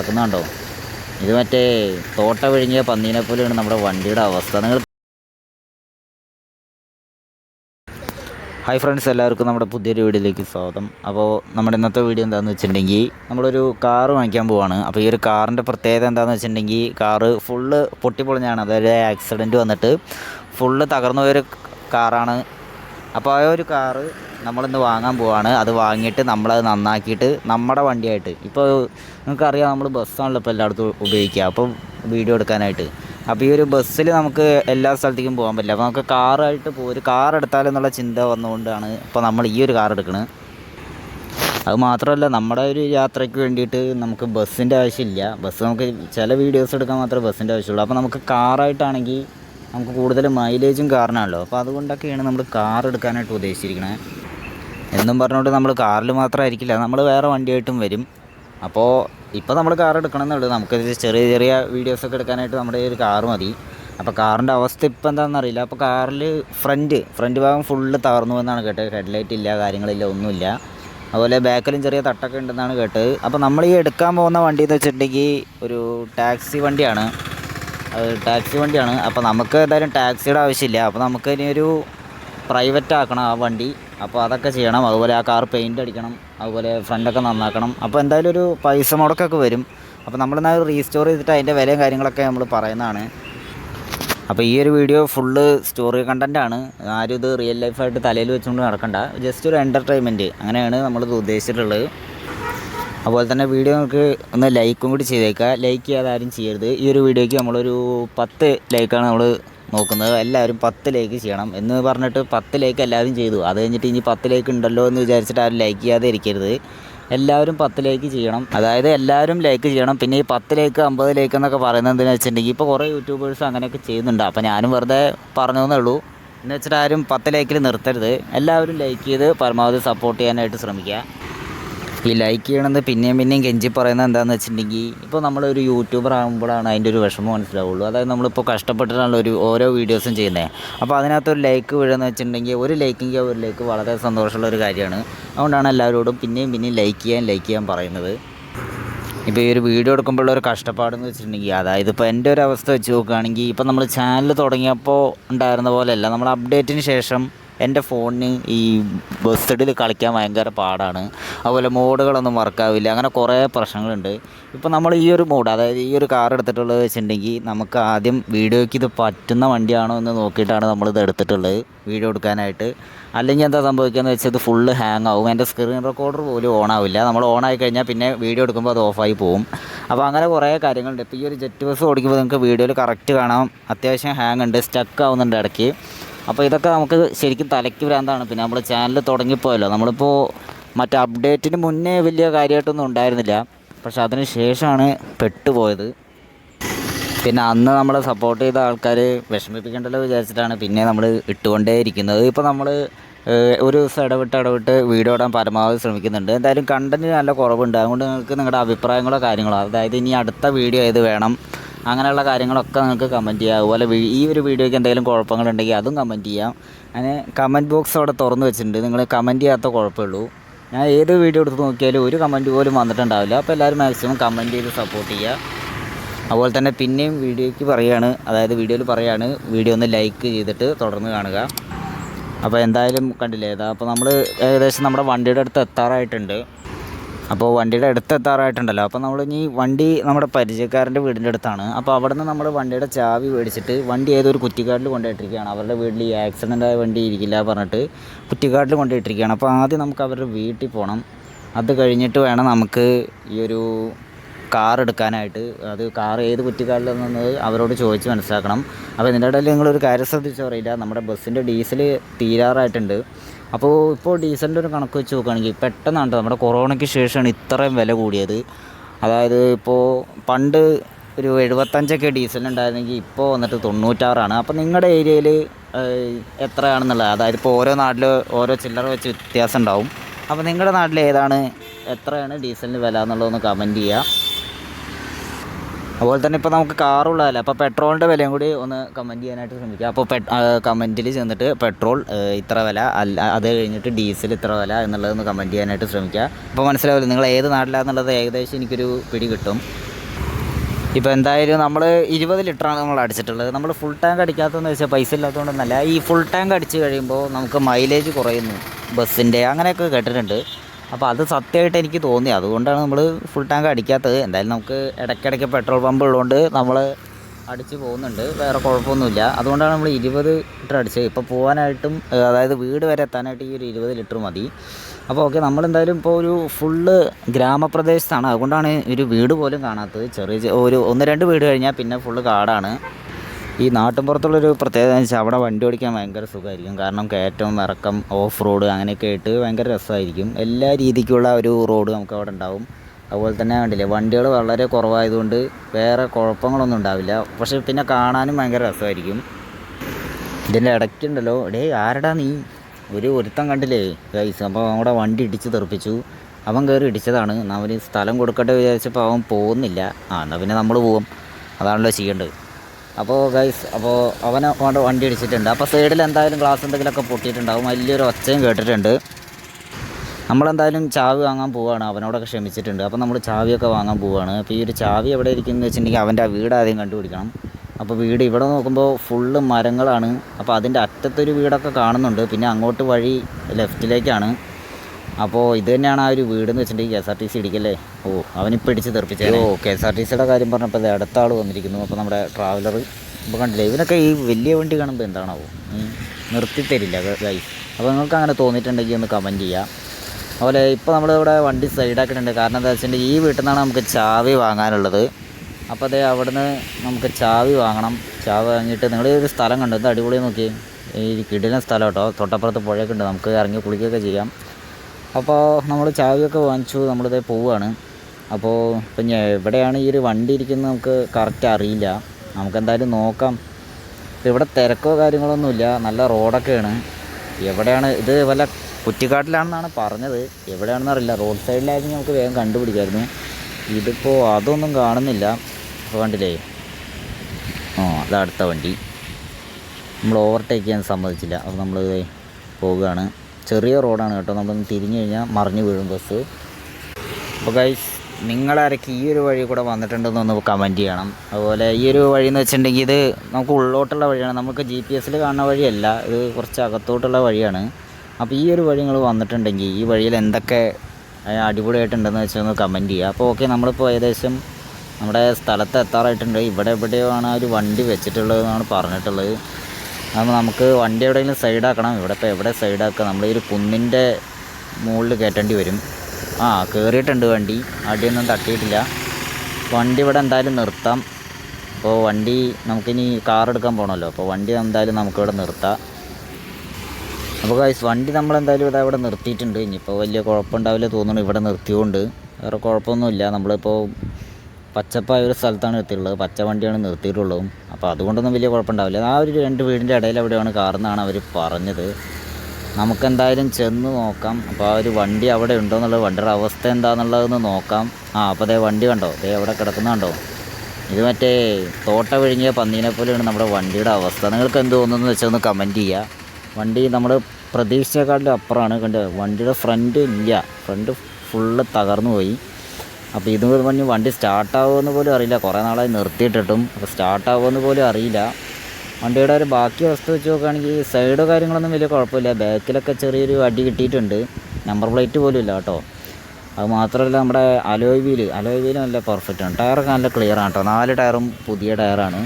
കിടക്കുന്നുണ്ടോ ഇത് മറ്റേ തോട്ട വിഴുങ്ങിയ പന്നീനെ പോലെയാണ് നമ്മുടെ വണ്ടിയുടെ അവസ്ഥ. നിങ്ങൾ ഹായ് ഫ്രണ്ട്സ് എല്ലാവർക്കും നമ്മുടെ പുതിയൊരു വീഡിയോയിലേക്ക് സ്വാഗതം. അപ്പോൾ നമ്മുടെ ഇന്നത്തെ വീഡിയോ എന്താണെന്ന് വെച്ചിട്ടുണ്ടെങ്കിൽ നമ്മളൊരു കാറ് വാങ്ങിക്കാൻ പോവാണ്. അപ്പോൾ ഈ ഒരു കാറിന്റെ പ്രത്യേകത എന്താണെന്ന് വെച്ചിട്ടുണ്ടെങ്കിൽ കാറ് ഫുള്ള് പൊട്ടിപ്പൊളിഞ്ഞാണ്. അതായത് ആക്സിഡന്റ് വന്നിട്ട് ഫുള്ള് തകർന്നു പോയൊരു കാറാണ് അപ്പോൾ ആ ഒരു കാറ് നമ്മളിന്ന് വാങ്ങാൻ പോവാണ്. അത് വാങ്ങിയിട്ട് നമ്മളത് നന്നാക്കിയിട്ട് നമ്മുടെ വണ്ടിയായിട്ട്. ഇപ്പോൾ നിങ്ങൾക്കറിയാം നമ്മൾ ബസ്സാണല്ലോ ഇപ്പോൾ എല്ലായിടത്തും ഉപയോഗിക്കുക. അപ്പോൾ വീഡിയോ എടുക്കാനായിട്ട്. അപ്പോൾ ഈ ഒരു ബസ്സിൽ നമുക്ക് എല്ലാ സ്ഥലത്തേക്കും പോകാൻ പറ്റില്ല. അപ്പോൾ നമുക്ക് കാറായിട്ട് പോകും ഒരു കാർ എടുത്താലെന്നുള്ള ചിന്ത വന്നുകൊണ്ടാണ് ഇപ്പോൾ നമ്മൾ ഈ ഒരു കാർ എടുക്കുന്നത് അത് മാത്രമല്ല നമ്മുടെ ഒരു യാത്രയ്ക്ക് വേണ്ടിയിട്ട് നമുക്ക് ബസ്സിന്റെ ആവശ്യമില്ല. ബസ് നമുക്ക് ചില വീഡിയോസ് എടുക്കാൻ മാത്രമേ ബസ്സിന്റെ ആവശ്യമുള്ളൂ. അപ്പോൾ നമുക്ക് കാറായിട്ടാണെങ്കിൽ നമുക്ക് കൂടുതൽ മൈലേജും കാറിനാണല്ലോ. അപ്പോൾ അതുകൊണ്ടൊക്കെയാണ് നമ്മൾ കാർ എടുക്കാനായിട്ട് ഉദ്ദേശിച്ചിരിക്കുന്നത് എന്നും പറഞ്ഞുകൊണ്ട് നമ്മൾ കാറിൽ മാത്രമായിരിക്കില്ല നമ്മൾ വേറെ വണ്ടിയായിട്ടും വരും. അപ്പോൾ ഇപ്പോൾ നമ്മൾ കാർ എടുക്കണം എന്നുള്ളൂ നമുക്ക് ചെറിയ ചെറിയ വീഡിയോസൊക്കെ എടുക്കാനായിട്ട് നമ്മുടെ ഒരു കാർ മതി. അപ്പോൾ കാറിന്റെ അവസ്ഥ ഇപ്പോൾ എന്താണെന്ന് അറിയില്ല. അപ്പോൾ കാറിൽ ഫ്രണ്ട് ഫ്രണ്ട് ഭാഗം ഫുള്ള് തകർന്നു എന്നാണ് കേട്ടത്. ഹെഡ്ലൈറ്റ് ഇല്ല കാര്യങ്ങളില്ല ഒന്നുമില്ല. അതുപോലെ ബാക്കിലും ചെറിയ തട്ടൊക്കെ ഉണ്ടെന്നാണ് കേട്ടത്. അപ്പോൾ നമ്മൾ ഈ എടുക്കാൻ പോകുന്ന വണ്ടി എന്ന് വെച്ചിട്ടുണ്ടെങ്കിൽ ഒരു ടാക്സി വണ്ടിയാണ്. അത് ടാക്സി വണ്ടിയാണ്. അപ്പോൾ നമുക്ക് എന്തായാലും ടാക്സിയുടെ ആവശ്യമില്ല. അപ്പോൾ നമുക്ക് ഇനി ഒരു പ്രൈവറ്റ് ആക്കണം ആ വണ്ടി. അപ്പോൾ അതൊക്കെ ചെയ്യണം. അതുപോലെ ആ കാർ പെയിന്റ് അടിക്കണം. അതുപോലെ ഫ്രണ്ടൊക്കെ നന്നാക്കണം. അപ്പോൾ എന്തായാലും ഒരു പൈസ മുടക്കൊക്കെ വരും. അപ്പോൾ നമ്മളെന്നാൽ റീസ്റ്റോർ ചെയ്തിട്ട് അതിന്റെ വിലയും കാര്യങ്ങളൊക്കെ നമ്മൾ പറയുന്നതാണ്. അപ്പോൾ ഈ ഒരു വീഡിയോ ഫുള്ള് സ്റ്റോറി കണ്ടന്റാണ് ആരും ഇത് റിയൽ ലൈഫായിട്ട് തലയിൽ വെച്ചുകൊണ്ട് നടക്കണ്ട. ജസ്റ്റ് ഒരു എന്റർടൈൻമെന്റ് അങ്ങനെയാണ് നമ്മളിത് ഉദ്ദേശിച്ചിട്ടുള്ളത്. അതുപോലെ തന്നെ വീഡിയോ നമുക്ക് ഒന്ന് ലൈക്കും കൂടി ചെയ്തേക്കുക ലൈക്ക് ചെയ്യാതെ ആരും ചെയ്യരുത്. ഈ ഒരു വീഡിയോയ്ക്ക് നമ്മളൊരു പത്ത് ലൈക്കാണ് നമ്മൾ നോക്കുന്നത് എല്ലാവരും പത്ത് ലൈക്ക് ചെയ്യണം എന്ന് പറഞ്ഞിട്ട് പത്ത് ലൈക്ക് എല്ലാവരും ചെയ്തു. അത് കഴിഞ്ഞിട്ട് ഇനി പത്ത് ലൈക്ക് ഉണ്ടല്ലോ എന്ന് വിചാരിച്ചിട്ട് ആരും ലൈക്ക് ചെയ്യാതെ ഇരിക്കരുത്. എല്ലാവരും പത്ത് ലൈക്ക് ചെയ്യണം. അതായത് എല്ലാവരും ലൈക്ക് ചെയ്യണം. പിന്നെ ഈ പത്ത് ലൈക്ക് അമ്പത് ലൈക്ക് എന്നൊക്കെ പറയുന്നത് എന്തിനാ വെച്ചിട്ടുണ്ടെങ്കിൽ ഇപ്പോൾ കുറേ യൂട്യൂബേഴ്സ് അങ്ങനെയൊക്കെ ചെയ്യുന്നുണ്ട്. അപ്പോൾ ഞാനും വെറുതെ പറഞ്ഞു എന്നേ ഉള്ളൂ. എന്ന് വെച്ചിട്ട് ആരും പത്ത് ലൈക്കിൽ നിർത്തരുത്. എല്ലാവരും ലൈക്ക് ചെയ്ത് പരമാവധി സപ്പോർട്ട് ചെയ്യാനായിട്ട് ശ്രമിക്കുക. ഈ ലൈക്ക് ചെയ്യണമെന്ന് പിന്നെയും പിന്നെയും കെഞ്ചി പറയുന്നത് എന്താണെന്ന് വെച്ചിട്ടുണ്ടെങ്കിൽ ഇപ്പോൾ നമ്മളൊരു യൂട്യൂബർ ആകുമ്പോഴാണ് അതിന്റെ ഒരു വിഷമം മനസ്സിലാവുള്ളൂ. അതായത് നമ്മളിപ്പോൾ കഷ്ടപ്പെട്ടിട്ടാണല്ലോ ഒരു ഓരോ വീഡിയോസും ചെയ്യുന്നത് അപ്പോൾ അതിനകത്ത് ഒരു ലൈക്ക് വീഴുന്ന വെച്ചിട്ടുണ്ടെങ്കിൽ ഒരു ലൈക്കെങ്കിൽ ഒരു ലൈക്ക് വളരെ സന്തോഷമുള്ള ഒരു കാര്യമാണ്. അതുകൊണ്ടാണ് എല്ലാവരോടും പിന്നെയും പിന്നെയും ലൈക്ക് ചെയ്യാൻ ലൈക്ക് ചെയ്യാൻ പറയുന്നത്. ഇപ്പോൾ ഈ ഒരു വീഡിയോ എടുക്കുമ്പോഴുള്ള ഒരു കഷ്ടപ്പാടെന്ന് വെച്ചിട്ടുണ്ടെങ്കിൽ അതായത് ഇപ്പോൾ എന്റെ ഒരു അവസ്ഥ വെച്ച് നോക്കുകയാണെങ്കിൽ ഇപ്പോൾ നമ്മൾ ചാനൽ തുടങ്ങിയപ്പോൾ ഉണ്ടായിരുന്ന പോലെയല്ല. നമ്മൾ അപ്ഡേറ്റിന് ശേഷം എന്റെ ഫോണിന് ഈ ബസ്സഡിൽ കളിക്കാൻ ഭയങ്കര പാടാണ്. അതുപോലെ മോഡുകളൊന്നും വർക്കാവില്ല. അങ്ങനെ കുറേ പ്രശ്നങ്ങളുണ്ട്. ഇപ്പോൾ നമ്മൾ ഈ ഒരു മോഡ് അതായത് ഈ ഒരു കാർ എടുത്തിട്ടുള്ളത് വെച്ചിട്ടുണ്ടെങ്കിൽ നമുക്ക് ആദ്യം വീഡിയോയ്ക്ക് ഇത് പറ്റുന്ന വണ്ടിയാണോ എന്ന് നോക്കിയിട്ടാണ് നമ്മളിത് എടുത്തിട്ടുള്ളത് വീഡിയോ എടുക്കാനായിട്ട്. അല്ലെങ്കിൽ എന്താ സംഭവിക്കുകയെന്ന് വെച്ചാൽ ഇത് ഫുള്ള് ഹാങ് ആവും. എന്റെ സ്ക്രീൻ റെക്കോർഡർ പോലും ഓൺ ആവില്ല. നമ്മൾ ഓൺ ആയി കഴിഞ്ഞാൽ പിന്നെ വീഡിയോ എടുക്കുമ്പോൾ അത് ഓഫായി പോകും അപ്പോൾ അങ്ങനെ കുറേ കാര്യങ്ങളുണ്ട്. ഇപ്പോൾ ഈ ഒരു ജെറ്റ് ബസ് ഓടിക്കുമ്പോൾ നിങ്ങൾക്ക് വീഡിയോയിൽ കറക്റ്റ് കാണാം. അത്യാവശ്യം ഹാങ് ഉണ്ട്. സ്റ്റക്ക് ആവുന്നുണ്ട് ഇടയ്ക്ക്. അപ്പോൾ ഇതൊക്കെ നമുക്ക് ശരിക്കും തലയ്ക്ക് ഭ്രാന്താണ്. പിന്നെ നമ്മൾ ചാനൽ തുടങ്ങിപ്പോയല്ലോ. നമ്മളിപ്പോൾ മറ്റേ അപ്ഡേറ്റിന് മുന്നേ വലിയ കാര്യമായിട്ടൊന്നും ഉണ്ടായിരുന്നില്ല. പക്ഷെ അതിന് ശേഷമാണ് പെട്ടുപോയത്. പിന്നെ അന്ന് നമ്മളെ സപ്പോർട്ട് ചെയ്ത ആൾക്കാർ വിഷമിപ്പിക്കേണ്ടല്ലോ വിചാരിച്ചിട്ടാണ് പിന്നെ നമ്മൾ ഇട്ടുകൊണ്ടേ ഇരിക്കുന്നത്. ഇപ്പോൾ നമ്മൾ ഒരു ദിവസം ഇടവിട്ട് ഇടവിട്ട് വീഡിയോ ഇടാൻ പരമാവധി ശ്രമിക്കുന്നുണ്ട്. എന്തായാലും കണ്ടന്റ് നല്ല കുറവുണ്ട്. അതുകൊണ്ട് നിങ്ങൾക്ക് നിങ്ങളുടെ അഭിപ്രായങ്ങളോ കാര്യങ്ങളോ അതായത് ഇനി അടുത്ത വീഡിയോ ഏത് വേണം അങ്ങനെയുള്ള കാര്യങ്ങളൊക്കെ നിങ്ങൾക്ക് കമന്റ് ചെയ്യാം. അതുപോലെ ഈ ഒരു വീഡിയോയ്ക്ക് എന്തെങ്കിലും കുഴപ്പങ്ങളുണ്ടെങ്കിൽ അതും കമന്റ് ചെയ്യാം. അങ്ങനെ കമന്റ് ബോക്സ് അവിടെ തുറന്ന് വെച്ചിട്ടുണ്ട്. നിങ്ങൾ കമന്റ് ചെയ്യാത്ത കുഴപ്പമുള്ളൂ ഞാൻ ഏത് വീഡിയോ എടുത്ത് നോക്കിയാലും ഒരു കമന്റ് പോലും വന്നിട്ടുണ്ടാവില്ല. അപ്പോൾ എല്ലാവരും മാക്സിമം കമന്റ് ചെയ്ത് സപ്പോർട്ട് ചെയ്യുക. അതുപോലെ തന്നെ പിന്നെയും വീഡിയോയ്ക്ക് പറയുകയാണ്. അതായത് വീഡിയോയിൽ പറയുകയാണ്. വീഡിയോ ഒന്ന് ലൈക്ക് ചെയ്തിട്ട് തുടർന്ന് കാണുക. അപ്പോൾ എന്തായാലും കണ്ടില്ലേ? അപ്പോൾ നമ്മൾ ഏകദേശം നമ്മുടെ വണ്ടിയുടെ അടുത്ത് എത്താറായിട്ടുണ്ട്. അപ്പോൾ വണ്ടിയുടെ അടുത്ത് എത്താറായിട്ടുണ്ടല്ലോ അപ്പോൾ നമ്മൾ ഇനി വണ്ടി നമ്മുടെ പരിചയക്കാരന്റെ വീടിന്റെ അടുത്താണ്. അപ്പോൾ അവിടെ നിന്ന് നമ്മൾ വണ്ടിയുടെ ചാവി മേടിച്ചിട്ട് വണ്ടി ഏതൊരു കുറ്റിക്കാട്ടിൽ കൊണ്ടുപോയിട്ടിരിക്കുകയാണ്. അവരുടെ വീട്ടിൽ ഈ ആക്സിഡന്റ് ആയ വണ്ടി ഇരിക്കില്ല പറഞ്ഞിട്ട് കുറ്റിക്കാട്ടിൽ കൊണ്ടുപോയിട്ടിരിക്കുകയാണ്. അപ്പോൾ ആദ്യം നമുക്ക് അവരുടെ വീട്ടിൽ പോകണം അത് കഴിഞ്ഞിട്ട് വേണം നമുക്ക് ഈ ഒരു കാർ എടുക്കാനായിട്ട്. അത് കാർ ഏത് കുറ്റിക്കാരിലെന്നത് അവരോട് ചോദിച്ച് മനസ്സിലാക്കണം. അപ്പോൾ ഇതിന്റെ ഇടയിൽ നിങ്ങളൊരു കാര്യം ശ്രദ്ധിച്ചറിയില്ല നമ്മുടെ ബസ്സിന്റെ ഡീസൽ തീരാറായിട്ടുണ്ട്. അപ്പോൾ ഇപ്പോൾ ഡീസലിന്റെ ഒരു കണക്ക് വെച്ച് നോക്കുകയാണെങ്കിൽ പെട്ടെന്നാണ് നമ്മുടെ കൊറോണയ്ക്ക് ശേഷമാണ് ഇത്രയും വില കൂടിയത്. അതായത് ഇപ്പോൾ പണ്ട് ഒരു എഴുപത്തഞ്ചൊക്കെ ഡീസലുണ്ടായിരുന്നെങ്കിൽ ഇപ്പോൾ വന്നിട്ട് തൊണ്ണൂറ്റാറാണ്. അപ്പോൾ നിങ്ങളുടെ ഏരിയയിൽ എത്രയാണെന്നുള്ളത്? അതായത് ഇപ്പോൾ ഓരോ നാട്ടിൽ ഓരോ ചില്ലറ വെച്ച് വ്യത്യാസം ഉണ്ടാവും. അപ്പോൾ നിങ്ങളുടെ നാട്ടിൽ ഏതാണ് എത്രയാണ് ഡീസലിന് വില എന്നുള്ളതൊന്ന് കമന്റ് ചെയ്യുക അതുപോലെ തന്നെ ഇപ്പോൾ നമുക്ക് കാറുള്ളതല്ല അപ്പോൾ പെട്രോളിന്റെ വിലയും കൂടി ഒന്ന് കമന്റ് ചെയ്യാനായിട്ട് ശ്രമിക്കുക അപ്പോൾ കമന്റിൽ ചെന്നിട്ട് പെട്രോൾ ഇത്ര വില അല്ല അത് കഴിഞ്ഞിട്ട് ഡീസൽ ഇത്ര വില എന്നുള്ളതൊന്ന് കമന്റ് ചെയ്യാനായിട്ട് ശ്രമിക്കുക അപ്പോൾ മനസ്സിലാവില്ല നിങ്ങൾ ഏത് നാട്ടിലാണെന്നുള്ളത് ഏകദേശം എനിക്കൊരു പിടി കിട്ടും. ഇപ്പോൾ എന്തായാലും നമ്മൾ ഇരുപത് ലിറ്ററാണ് നമ്മൾ അടിച്ചിട്ടുള്ളത്. നമ്മൾ ഫുൾ ടാങ്ക് അടിക്കാത്തതെന്ന് വെച്ചാൽ പൈസ ഇല്ലാത്തതുകൊണ്ടൊന്നല്ല. ഈ ഫുൾ ടാങ്ക് അടിച്ച് കഴിയുമ്പോൾ നമുക്ക് മൈലേജ് കുറയുന്നു. ബസ്സിന്റെ അങ്ങനെയൊക്കെ കേട്ടിട്ടുണ്ട്. അപ്പോൾ അത് സത്യമായിട്ട് എനിക്ക് തോന്നി. അതുകൊണ്ടാണ് നമ്മൾ ഫുൾ ടാങ്ക് അടിക്കാത്തത്. എന്തായാലും നമുക്ക് ഇടയ്ക്കിടയ്ക്ക് പെട്രോൾ പമ്പ് ഉള്ളതുകൊണ്ട് നമ്മൾ അടിച്ച് പോകുന്നുണ്ട്. വേറെ കുഴപ്പമൊന്നുമില്ല. അതുകൊണ്ടാണ് നമ്മൾ ഇരുപത് ലിറ്റർ അടിച്ചത്. ഇപ്പോൾ പോകാനായിട്ടും അതായത് വീട് വരെ എത്താനായിട്ട് ഈ ഒരു ഇരുപത് ലിറ്റർ മതി. അപ്പോൾ ഓക്കെ നമ്മളെന്തായാലും ഇപ്പോൾ ഒരു ഫുള്ള് ഗ്രാമപ്രദേശത്താണ്. അതുകൊണ്ടാണ് ഒരു വീട് പോലും കാണാത്തത്. ചെറിയ ഒരു ഒന്ന് രണ്ട് വീട് കഴിഞ്ഞാൽ പിന്നെ ഫുള്ള് കാടാണ്. ഈ നാട്ടിൻപുറത്തുള്ളൊരു പ്രത്യേകത എന്ന് വെച്ചാൽ അവിടെ വണ്ടി ഓടിക്കാൻ ഭയങ്കര സുഖമായിരിക്കും. കാരണം കയറ്റം ഇറക്കം ഓഫ് റോഡ് അങ്ങനെയൊക്കെ ആയിട്ട് ഭയങ്കര രസമായിരിക്കും. എല്ലാ രീതിക്കുള്ള ഒരു റോഡ് നമുക്ക് അവിടെ ഉണ്ടാവും. അതുപോലെ തന്നെ കണ്ടില്ലേ വണ്ടികൾ വളരെ കുറവായതുകൊണ്ട് വേറെ കുഴപ്പങ്ങളൊന്നും ഉണ്ടാവില്ല. പക്ഷേ പിന്നെ കാണാനും ഭയങ്കര രസമായിരിക്കും. ഇതിന്റെ ഇടയ്ക്കുണ്ടല്ലോ. ഡേ ആരടാ നീ? ഒരു ഒരുത്തം കണ്ടില്ലേ? ഗൈസ് അപ്പോൾ നമ്മുടെ വണ്ടി ഇടിച്ച് തെറിപ്പിച്ചു. അവൻ കയറി ഇടിച്ചതാണ്. അവന് സ്ഥലം കൊടുക്കട്ടെ വിചാരിച്ചപ്പോൾ അവൻ പോകുന്നില്ല. ആ എന്നാൽ പിന്നെ നമ്മൾ പോകും അതാണല്ലോ ചെയ്യേണ്ടത്. അപ്പോൾ ഗൈസ് അപ്പോൾ അവനെ കൊണ്ട് വണ്ടി ഇടിച്ചിട്ടുണ്ട്. അപ്പോൾ സൈഡിൽ എന്തായാലും ഗ്ലാസ് എന്തെങ്കിലുമൊക്കെ പൊട്ടിയിട്ടുണ്ടാവും. വലിയൊരു ഒച്ചയും കേട്ടിട്ടുണ്ട്. നമ്മളെന്തായാലും ചാവി വാങ്ങാൻ പോവുകയാണ് അവനോടൊക്കെ ക്ഷമിച്ചിട്ടുണ്ട്. അപ്പോൾ നമ്മൾ ചാവിയൊക്കെ വാങ്ങാൻ പോവുകയാണ് അപ്പോൾ ഈ ഒരു ചാവി എവിടെ ഇരിക്കുന്നത് വെച്ചിട്ടുണ്ടെങ്കിൽ അവന്റെ ആ വീട് ആദ്യം കണ്ടുപിടിക്കണം. അപ്പോൾ വീട് ഇവിടെ നോക്കുമ്പോൾ ഫുള്ള് മരങ്ങളാണ്. അപ്പോൾ അതിന്റെ അറ്റത്തൊരു വീടൊക്കെ കാണുന്നുണ്ട്. പിന്നെ അങ്ങോട്ട് വഴി ലെഫ്റ്റിലേക്കാണ് അപ്പോൾ ഇത് തന്നെയാണ് ആ ഒരു വീടെന്ന് വെച്ചിട്ടുണ്ടെങ്കിൽ K S R T C ഇടിക്കല്ലേ? ഓ അവനിപ്പോൾ ഇടിച്ച് തെറിപ്പിച്ചേ ഓ കെ എസ് ആർ ടി സിയുടെ കാര്യം പറഞ്ഞപ്പോൾ ദേ അടുത്ത ആൾ വന്നിരിക്കുന്നു. അപ്പോൾ നമ്മുടെ ട്രാവലർ ഇപ്പോൾ കണ്ടില്ലേ? ഇവനൊക്കെ ഈ വലിയ വണ്ടി കാണുമ്പോൾ എന്താണാവോ. നിർത്തിത്തരില്ല ഗൈസ് അപ്പോൾ നിങ്ങൾക്ക് അങ്ങനെ തോന്നിയിട്ടുണ്ടെങ്കിൽ ഒന്ന് കമന്റ് ചെയ്യുക അതുപോലെ ഇപ്പോൾ നമ്മളിവിടെ വണ്ടി സൈഡാക്കിയിട്ടുണ്ട് കാരണം എന്താ വെച്ചിട്ടുണ്ടെങ്കിൽ ഈ വീട്ടിൽ നിന്നാണ് നമുക്ക് ചാവി വാങ്ങാനുള്ളത്. അപ്പോൾ അതേ അവിടുന്ന് നമുക്ക് ചാവി വാങ്ങണം. ചാവി വാങ്ങിയിട്ട് നിങ്ങൾ ഒരു സ്ഥലം കണ്ടു? ഇത് അടിപൊളി നോക്കി ഈ കിടിലൻ സ്ഥലം കേട്ടോ. തൊട്ടപ്പുറത്ത് പുഴയൊക്കെ ഉണ്ട്. നമുക്ക് ഇറങ്ങി കുളിക്കുകയൊക്കെ ചെയ്യാം. അപ്പോൾ നമ്മൾ ചാവിയൊക്കെ വാങ്ങിച്ചു നമ്മളിത് പോവുകയാണ് അപ്പോൾ ഞാൻ എവിടെയാണ് ഈ ഒരു വണ്ടി ഇരിക്കുന്നത് നമുക്ക് കറക്റ്റ് അറിയില്ല. നമുക്ക് എന്തായാലും നോക്കാം ഇവിടെ തിരക്കോ കാര്യങ്ങളൊന്നുമില്ല നല്ല റോഡൊക്കെയാണ്. എവിടെയാണ് ഇത് വല്ല കുറ്റിക്കാട്ടിലാണെന്നാണ് പറഞ്ഞത്. എവിടെയാണെന്ന് അറിയില്ല. റോഡ് സൈഡിലായിരുന്നു നമുക്ക് വേഗം കണ്ടുപിടിക്കായിരുന്നു. ഇതിപ്പോൾ അതൊന്നും കാണുന്നില്ല. അപ്പോൾ കണ്ടില്ലേ? ആ അത് അടുത്ത വണ്ടി. നമ്മൾ ഓവർടേക്ക് ചെയ്യാൻ സമ്മതിച്ചില്ല. അപ്പോൾ നമ്മൾ പോവുകയാണ്. ചെറിയ റോഡാണ് കേട്ടോ. നമ്മളൊന്ന് തിരിഞ്ഞു കഴിഞ്ഞാൽ മറിഞ്ഞു വീഴും ബസ്. അപ്പോൾ ഗൈസ് നിങ്ങളാരൊക്കെ ഈ ഒരു വഴി കൂടെ വന്നിട്ടുണ്ടെന്നൊന്ന് കമന്റ് ചെയ്യണം. അതുപോലെ ഈ ഒരു വഴി എന്ന് വെച്ചിട്ടുണ്ടെങ്കിൽ ഇത് നമുക്ക് ഉള്ളോട്ടുള്ള വഴിയാണ്. നമുക്ക് ജി പി എസ്സിൽ കാണുന്ന വഴിയല്ല. ഇത് കുറച്ച് അകത്തോട്ടുള്ള വഴിയാണ്. അപ്പോൾ ഈ ഒരു വഴി നിങ്ങൾ വന്നിട്ടുണ്ടെങ്കിൽ ഈ വഴിയിൽ എന്തൊക്കെ അടിപൊളിയായിട്ടുണ്ടെന്ന് വെച്ചാൽ ഒന്ന് കമന്റ് ചെയ്യുക അപ്പോൾ ഓക്കെ നമ്മളിപ്പോൾ ഏകദേശം നമ്മുടെ സ്ഥലത്ത് എത്താറായിട്ടുണ്ട്. ഇവിടെ എവിടെയാണ് ഒരു വണ്ടി വെച്ചിട്ടുള്ളതെന്നാണ് പറഞ്ഞിട്ടുള്ളത്. അപ്പോൾ നമുക്ക് വണ്ടി എവിടെയെങ്കിലും സൈഡാക്കണം. ഇവിടെ ഇപ്പോൾ എവിടെ സൈഡാക്കുക നമ്മൾ ഈ ഒരു കുന്നിന്റെ മുകളിൽ കയറ്റേണ്ടി വരും. ആ കയറിയിട്ടുണ്ട് വണ്ടി. അടിയൊന്നും തട്ടിയിട്ടില്ല. വണ്ടി ഇവിടെ എന്തായാലും നിർത്താം. അപ്പോൾ വണ്ടി നമുക്കിനി കാർ എടുക്കാൻ പോകണമല്ലോ അപ്പോൾ വണ്ടി എന്തായാലും നമുക്കിവിടെ നിർത്താം. അപ്പോൾ ഗൈസ് വണ്ടി നമ്മളെന്തായാലും ഇവിടെ ഇവിടെ നിർത്തിയിട്ടുണ്ട്. ഇനിയിപ്പോൾ വലിയ കുഴപ്പമുണ്ടാവില്ല തോന്നുന്നു. ഇവിടെ നിർത്തിയോണ്ട്. വേറെ കുഴപ്പമൊന്നുമില്ല. നമ്മളിപ്പോൾ പച്ചപ്പായ ഒരു സ്ഥലത്താണ് നിർത്തിയിട്ടുള്ളത്. പച്ച വണ്ടിയാണ് നിർത്തിയിട്ടുള്ളതും അപ്പോൾ അതുകൊണ്ടൊന്നും വലിയ കുഴപ്പമുണ്ടാവില്ല. ആ ഒരു രണ്ട് വീടിന്റെ ഇടയിൽ എവിടെയാണ് കാറെന്നാണ് അവർ പറഞ്ഞത്. നമുക്കെന്തായാലും ചെന്ന് നോക്കാം. അപ്പോൾ ആ ഒരു വണ്ടി അവിടെ ഉണ്ടോ എന്നുള്ളത് വണ്ടിയുടെ അവസ്ഥ എന്താണെന്നുള്ളതെന്ന് നോക്കാം. ആ അപ്പോൾ അതേ വണ്ടി കണ്ടോ? അതേ അവിടെ കിടക്കുന്നുണ്ടോ ഇത് മറ്റേ തോട്ട വിഴുങ്ങിയ പന്നീനെ പോലെയാണ് നമ്മുടെ വണ്ടിയുടെ അവസ്ഥ. നിങ്ങൾക്ക് എന്ത് തോന്നുന്നു വെച്ചാൽ ഒന്ന് കമന്റ് ചെയ്യുക വണ്ടി നമ്മൾ പ്രതീക്ഷിച്ചേക്കാട്ടിലും അപ്പുറമാണ്. കണ്ട്? വണ്ടിയുടെ ഫ്രണ്ട് ഇല്ല. ഫ്രണ്ട് ഫുള്ള് തകർന്നു പോയി. അപ്പോൾ ഇത് പറഞ്ഞ് വണ്ടി സ്റ്റാർട്ടാവുമെന്ന് പോലും അറിയില്ല. കുറേ നാളായി നിർത്തിയിട്ടിട്ടും. അപ്പോൾ സ്റ്റാർട്ടാവുമെന്ന് പോലും അറിയില്ല. വണ്ടിയുടെ ഒരു ബാക്കി അവസ്ഥ വെച്ച് നോക്കുകയാണെങ്കിൽ സൈഡ് കാര്യങ്ങളൊന്നും വലിയ കുഴപ്പമില്ല. ബാക്കിലൊക്കെ ചെറിയൊരു അടി കിട്ടിയിട്ടുണ്ട്. നമ്പർ പ്ലേറ്റ് പോലും ഇല്ല കേട്ടോ. അത് മാത്രമല്ല നമ്മുടെ അലോയ് വീൽ അലോയ് വീൽ നല്ല പെർഫെക്റ്റ് ആണ്. ടയറൊക്കെ നല്ല ക്ലിയർ ആണ് കേട്ടോ. നാല് ടയറും പുതിയ ടയറാണ്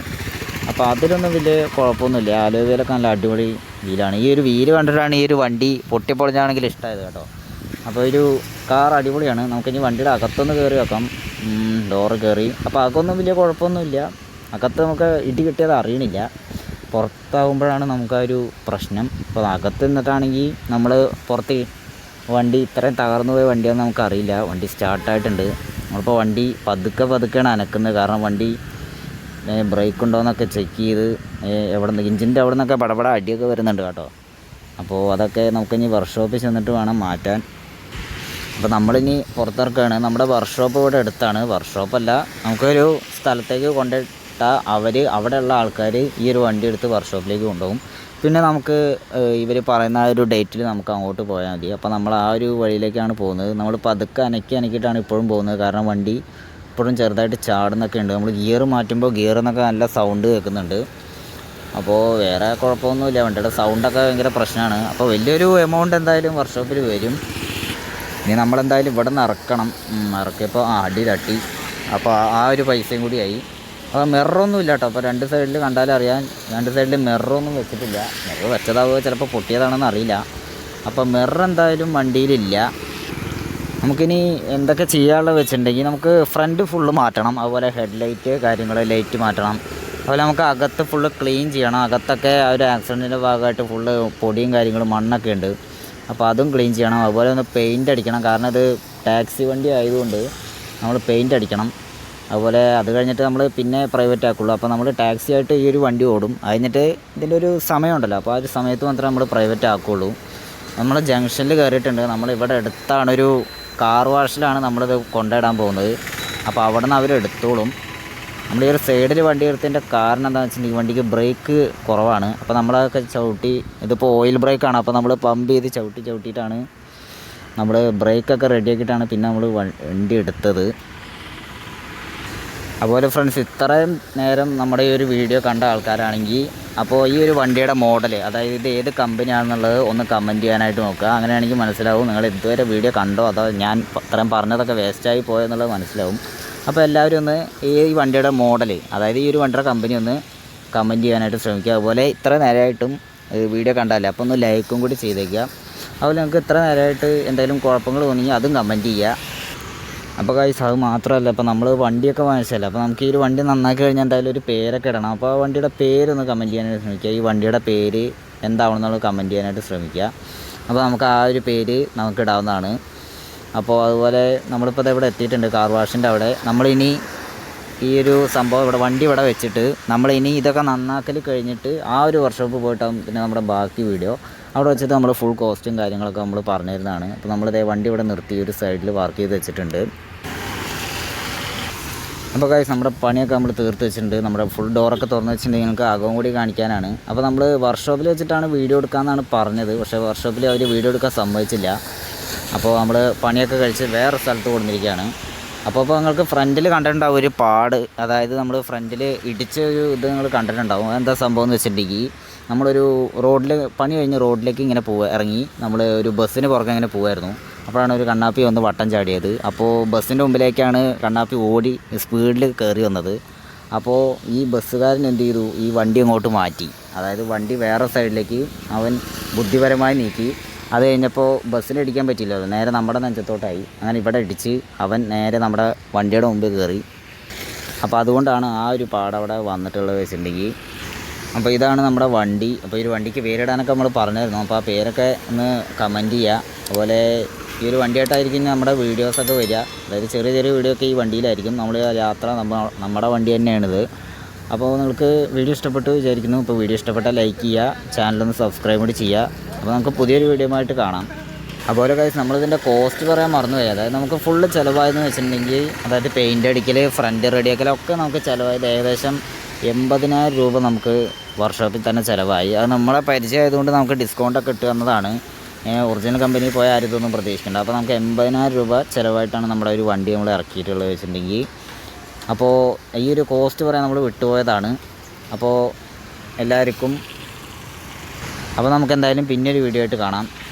അപ്പോൾ അതിലൊന്നും വലിയ കുഴപ്പമൊന്നുമില്ല. അലോയ് വീലൊക്കെ നല്ല അടിപൊളി വീലാണ് ഈ ഒരു വീൽ കണ്ടിട്ടാണ് ഈ ഒരു വണ്ടി പൊട്ടിപ്പൊളിഞ്ഞാണെങ്കിൽ ഇഷ്ടമായത് കേട്ടോ. അപ്പോൾ ഒരു കാർ അടിപൊളിയാണ്. നമുക്കിനി വണ്ടിയുടെ അകത്തൊന്ന് കയറി വെക്കാം. ഡോറ് കയറി അപ്പോൾ അകത്തൊന്നും വലിയ കുഴപ്പമൊന്നുമില്ല. അകത്ത് നമുക്ക് ഇടി കിട്ടിയത് അറിയണില്ല. പുറത്താകുമ്പോഴാണ് നമുക്ക് ആ ഒരു പ്രശ്നം. അപ്പോൾ അകത്ത് നിന്നിട്ടാണെങ്കിൽ നമ്മൾ പുറത്ത് വണ്ടി ഇത്രയും തകർന്നു പോയ വണ്ടിയാണെന്ന് നമുക്കറിയില്ല വണ്ടി സ്റ്റാർട്ടായിട്ടുണ്ട് നമ്മളിപ്പോൾ വണ്ടി പതുക്കെ പതുക്കെയാണ് അനക്കുന്നത്. കാരണം വണ്ടി ബ്രേക്ക് ഉണ്ടോ എന്നൊക്കെ ചെക്ക് ചെയ്ത് എവിടെ നിന്ന് എഞ്ചിന്റെ അവിടെ നിന്നൊക്കെ പടപട അടിയൊക്കെ വരുന്നുണ്ട് കേട്ടോ. അപ്പോൾ അതൊക്കെ നമുക്കിനി വർക്ക്ഷോപ്പിൽ ചെന്നിട്ട് വേണം മാറ്റാൻ. അപ്പോൾ നമ്മളിനി പുറത്തിറക്കുകയാണ്. നമ്മുടെ വർക്ക്ഷോപ്പ് ഇവിടെ അടുത്താണ്. വർക്ക്ഷോപ്പല്ല നമുക്കൊരു സ്ഥലത്തേക്ക് കൊണ്ടിട്ടാൽ അവർ അവിടെയുള്ള ആൾക്കാർ ഈ ഒരു വണ്ടി എടുത്ത് വർക്ക്ഷോപ്പിലേക്ക് കൊണ്ടുപോകും. പിന്നെ നമുക്ക് ഇവർ പറയുന്ന ആ ഒരു ഡേറ്റിൽ നമുക്ക് അങ്ങോട്ട് പോയാൽ മതി. അപ്പോൾ നമ്മൾ ആ ഒരു വഴിയിലേക്കാണ് പോകുന്നത്. നമ്മൾ പതുക്കെ അനക്കി അനക്കിയിട്ടാണ് ഇപ്പോഴും പോകുന്നത്. കാരണം വണ്ടി ഇപ്പോഴും ചെറുതായിട്ട് ചാടുന്നൊക്കെ ഉണ്ട്. നമ്മൾ ഗിയർ മാറ്റുമ്പോൾ ഗിയർ എന്നൊക്കെ നല്ല സൗണ്ട് കേൾക്കുന്നുണ്ട്. അപ്പോൾ വേറെ കുഴപ്പമൊന്നുമില്ല. വണ്ടിയുടെ സൗണ്ടൊക്കെ ഭയങ്കര പ്രശ്നമാണ്. അപ്പോൾ വലിയൊരു എമൗണ്ട് എന്തായാലും വർക്ക്ഷോപ്പിൽ വരും. ഇനി നമ്മളെന്തായാലും ഇവിടെ നിന്ന് ഇറക്കണം. ഇറക്കിയപ്പോൾ ആ അടി തട്ടി അപ്പോൾ ആ- ഒരു പൈസയും കൂടി ആയി. അപ്പോൾ മിററൊന്നും ഇല്ല കേട്ടോ അപ്പോൾ രണ്ട് സൈഡിൽ കണ്ടാലും അറിയാൻ രണ്ട് സൈഡിൽ മിററൊന്നും വെച്ചിട്ടില്ല. മിറർ വെച്ചതാവുക ചിലപ്പോൾ പൊട്ടിയതാണെന്ന് അറിയില്ല. അപ്പോൾ മിറർ എന്തായാലും വണ്ടിയിലില്ല നമുക്കിനി എന്തൊക്കെ ചെയ്യാനുള്ളത് വെച്ചിട്ടുണ്ടെങ്കിൽ നമുക്ക് ഫ്രണ്ട് ഫുള്ള് മാറ്റണം. അതുപോലെ ഹെഡ് ലൈറ്റ് കാര്യങ്ങൾ ലൈറ്റ് മാറ്റണം. അതുപോലെ നമുക്ക് അകത്ത് ഫുള്ള് ക്ലീൻ ചെയ്യണം. അകത്തൊക്കെ ആ ഒരു ആക്സിഡന്റിന്റെ ഭാഗമായിട്ട് ഫുള്ള് പൊടിയും കാര്യങ്ങളും മണ്ണൊക്കെ ഉണ്ട്. അപ്പോൾ അതും ക്ലീൻ ചെയ്യണം. അതുപോലെ ഒന്ന് പെയിന്റ് അടിക്കണം. കാരണം ഇത് ടാക്സി വണ്ടി ആയതുകൊണ്ട് നമ്മൾ പെയിന്റ് അടിക്കണം. അതുപോലെ അത് കഴിഞ്ഞിട്ട് നമ്മൾ പിന്നെ പ്രൈവറ്റ് ആക്കുള്ളൂ. അപ്പോൾ നമ്മൾ ടാക്സി ആയിട്ട് ഈ ഒരു വണ്ടി ഓടും. അതിനിട്ട് ഇതിന്റെ ഒരു സമയമുണ്ടല്ലോ. അപ്പോൾ ആ ഒരു സമയത്ത് മാത്രമേ നമ്മൾ പ്രൈവറ്റ് ആക്കുള്ളൂ. നമ്മൾ ജംഗ്ഷനിൽ കയറിയിട്ടുണ്ട് നമ്മൾ ഇവിടെ അടുത്താണ് ഒരു കാർ വാഷിലാണ് നമ്മളിത് കൊണ്ടിടാൻ പോകുന്നത്. അപ്പോൾ അവിടെ നിന്ന് അവർ എടുത്തോളും. നമ്മൾ ഈ ഒരു സൈഡിൽ വണ്ടി എടുത്തതിന്റെ കാരണം എന്താണെന്ന് വെച്ചിട്ടുണ്ടെങ്കിൽ വണ്ടിക്ക് ബ്രേക്ക് കുറവാണ്. അപ്പോൾ നമ്മളതൊക്കെ ചവിട്ടി ഇതിപ്പോൾ ഓയിൽ ബ്രേക്കാണ് അപ്പോൾ നമ്മൾ പമ്പ് ചെയ്ത് ചവിട്ടി ചവിട്ടിയിട്ടാണ് നമ്മൾ ബ്രേക്കൊക്കെ റെഡിയാക്കിയിട്ടാണ് പിന്നെ നമ്മൾ വണ്ടി എടുത്തത്. അതുപോലെ ഫ്രണ്ട്സ് ഇത്രയും നേരം നമ്മുടെ ഈ ഒരു വീഡിയോ കണ്ട ആൾക്കാരാണെങ്കിൽ അപ്പോൾ ഈ ഒരു വണ്ടിയുടെ മോഡൽ അതായത് ഇത് ഏത് കമ്പനിയാണെന്നുള്ളത് ഒന്ന് കമന്റ് ചെയ്യാനായിട്ട് നോക്കുക. അങ്ങനെയാണെങ്കിൽ മനസ്സിലാവും. നിങ്ങൾ ഇതുവരെ വീഡിയോ കണ്ടോ? അതോ ഞാൻ ഇത്രയും പറഞ്ഞതൊക്കെ വേസ്റ്റായി പോയെന്നുള്ളത് മനസ്സിലാവും. അപ്പോൾ എല്ലാവരും ഒന്ന് ഈ വണ്ടിയുടെ മോഡൽ അതായത് ഈ ഒരു വണ്ടിയുടെ കമ്പനി ഒന്ന് കമന്റ് ചെയ്യാനായിട്ട് ശ്രമിക്കുക. അതുപോലെ ഇത്ര നേരമായിട്ടും വീഡിയോ കണ്ടാലേ അപ്പോൾ ഒന്ന് ലൈക്കും കൂടി ചെയ്തേക്കുക. അതുപോലെ നിങ്ങൾക്ക് ഇത്ര നേരമായിട്ട് എന്തെങ്കിലും കുഴപ്പങ്ങൾ തോന്നിയെങ്കിൽ അതും കമന്റ് ചെയ്യുക. അപ്പോൾ കൈസ് അത് മാത്രമല്ല അപ്പോൾ നമ്മൾ വണ്ടിയൊക്കെ വാങ്ങിച്ചല്ലേ അപ്പോൾ നമുക്ക് ഈ ഒരു വണ്ടി നന്നാക്കി കഴിഞ്ഞാൽ എന്തായാലും ഒരു പേരൊക്കെ ഇടണം. അപ്പോൾ ആ വണ്ടിയുടെ പേരൊന്ന് കമന്റ് ചെയ്യാനായിട്ട് ശ്രമിക്കുക. ഈ വണ്ടിയുടെ പേര് എന്താവണമെന്നുള്ളത് കമന്റ് ചെയ്യാനായിട്ട് ശ്രമിക്കുക. അപ്പോൾ നമുക്ക് ആ ഒരു പേര് നമുക്ക് ഇടാവുന്നതാണ്. അപ്പോൾ അതുപോലെ നമ്മളിപ്പോൾ ഇവിടെ എത്തിയിട്ടുണ്ട് കാർ വാഷിന്റെ അവിടെ. നമ്മളിനി ഈ ഒരു സംഭവം ഇവിടെ വണ്ടി ഇവിടെ വെച്ചിട്ട് നമ്മളിനി ഇതൊക്കെ നന്നാക്കൽ കഴിഞ്ഞിട്ട് ആ ഒരു വർക്ക്ഷോപ്പ് പോയിട്ടാകും പിന്നെ നമ്മുടെ ബാക്കി വീഡിയോ അവിടെ വെച്ചിട്ട് നമ്മൾ ഫുൾ കോസ്റ്റും കാര്യങ്ങളൊക്കെ നമ്മൾ പറഞ്ഞിരുന്നതാണ്. അപ്പോൾ നമ്മളിതേ വണ്ടി ഇവിടെ നിർത്തി ഒരു സൈഡിൽ വർക്ക് ചെയ്ത് വെച്ചിട്ടുണ്ട്. അപ്പോൾ കാര്യം നമ്മുടെ പണിയൊക്കെ നമ്മൾ തീർത്ത് വെച്ചിട്ടുണ്ട്. നമ്മുടെ ഫുൾ ഡോറൊക്കെ തുറന്ന് വെച്ചിട്ടുണ്ടെങ്കിൽ നിങ്ങൾക്ക് അകവും കൂടി കാണിക്കാനാണ്. അപ്പോൾ നമ്മൾ വർക്ക്ഷോപ്പിൽ വെച്ചിട്ടാണ് വീഡിയോ എടുക്കാമെന്നാണ് പറഞ്ഞത്. പക്ഷേ വർക്ക്ഷോപ്പിൽ അവർ വീഡിയോ എടുക്കാൻ സമ്മതിച്ചില്ല. അപ്പോൾ നമ്മൾ പണിയൊക്കെ കഴിച്ച് വേറെ സ്ഥലത്ത് കൊടുത്തിരിക്കുകയാണ് അപ്പോൾ ഇപ്പോൾ നിങ്ങൾക്ക് ഫ്രണ്ടിൽ കണ്ടിട്ടുണ്ടാവും ഒരു പാട്. അതായത് നമ്മൾ ഫ്രണ്ടിൽ ഇടിച്ച ഒരു ഇത് നിങ്ങൾ കണ്ടിട്ടുണ്ടാവും. എന്താ സംഭവം എന്ന് വെച്ചിട്ടുണ്ടെങ്കിൽ നമ്മളൊരു റോഡിൽ പണി കഴിഞ്ഞ് റോഡിലേക്ക് ഇങ്ങനെ പോവുക ഇറങ്ങി നമ്മൾ ഒരു ബസ്സിന് പുറകെ ഇങ്ങനെ പോവായിരുന്നു അപ്പോഴാണ് ഒരു കണ്ണാപ്പി വന്ന് വട്ടം ചാടിയത്. അപ്പോൾ ബസ്സിന്റെ മുമ്പിലേക്കാണ് കണ്ണാപ്പി ഓടി സ്പീഡിൽ കയറി വന്നത്. അപ്പോൾ ഈ ബസ്സുകാരൻ എന്ത് ചെയ്തു? ഈ വണ്ടി അങ്ങോട്ട് മാറ്റി. അതായത് വണ്ടി വേറെ സൈഡിലേക്ക് അവൻ ബുദ്ധിപരമായി നീക്കി. അത് കഴിഞ്ഞപ്പോൾ ബസ്സിന് പറ്റില്ലല്ലോ നേരെ നമ്മുടെ നെഞ്ചത്തോട്ടായി. അങ്ങനെ ഇവിടെ ഇടിച്ച് അവൻ നേരെ നമ്മുടെ വണ്ടിയുടെ മുമ്പിൽ കയറി. അപ്പോൾ അതുകൊണ്ടാണ് ആ ഒരു പാടവിടെ വന്നിട്ടുള്ളത് വെച്ചിട്ടുണ്ടെങ്കിൽ. അപ്പോൾ ഇതാണ് നമ്മുടെ വണ്ടി. അപ്പോൾ ഈ ഒരു വണ്ടിക്ക് പേരിടാനൊക്കെ നമ്മൾ പറഞ്ഞായിരുന്നു. അപ്പോൾ ആ പേരൊക്കെ ഒന്ന് കമന്റ് ചെയ്യുക അതുപോലെ ഈ ഒരു വണ്ടിയായിട്ടായിരിക്കും നമ്മുടെ വീഡിയോസൊക്കെ വരിക. അതായത് ചെറിയ ചെറിയ വീഡിയോ ഒക്കെ ഈ വണ്ടിയിലായിരിക്കും. നമ്മൾ യാത്ര നമ്മ നമ്മുടെ വണ്ടി തന്നെയാണിത്. അപ്പോൾ നിങ്ങൾക്ക് വീഡിയോ ഇഷ്ടപ്പെട്ടു വിചാരിക്കുന്നു. ഇപ്പോൾ വീഡിയോ ഇഷ്ടപ്പെട്ടാൽ ലൈക്ക് ചെയ്യുക ചാനലൊന്ന് സബ്സ്ക്രൈബ് കൂടി ചെയ്യുക അപ്പോൾ നമുക്ക് പുതിയൊരു വീഡിയോ ആയിട്ട് കാണാം. അതുപോലെ കാര്യം നമ്മളിതിന്റെ കോസ്റ്റ് പറയാൻ മറന്നുപോയി അതായത് നമുക്ക് ഫുള്ള് ചിലവായെന്ന് വെച്ചിട്ടുണ്ടെങ്കിൽ അതായത് പെയിന്റ് അടിക്കൽ ഫ്രണ്ട് റെഡിയാക്കലൊക്കെ നമുക്ക് ചിലവായത് ഏകദേശം എൺപതിനായിരം രൂപ നമുക്ക് വർക്ക്ഷോപ്പിൽ തന്നെ ചിലവായി. അത് നമ്മളെ പരിചയം ആയതുകൊണ്ട് നമുക്ക് ഡിസ്കൗണ്ടൊക്കെ കിട്ടുക എന്നതാണ് ഒറിജിനൽ കമ്പനിയിൽ പോയ ആരും ഇതൊന്നും പ്രതീക്ഷിക്കേണ്ട. അപ്പോൾ നമുക്ക് എൺപതിനായിരം രൂപ ചിലവായിട്ടാണ് നമ്മുടെ ഒരു വണ്ടി നമ്മൾ ഇറക്കിയിട്ടുള്ളത് വെച്ചിട്ടുണ്ടെങ്കിൽ. അപ്പോൾ ഈ ഒരു കോസ്റ്റ് പറയാൻ നമ്മൾ വിട്ടുപോയതാണ്. അപ്പോൾ എല്ലാവർക്കും അപ്പോൾ നമുക്ക് എന്തായാലും പിന്നെ ഒരു വീഡിയോ ആയിട്ട് കാണാം.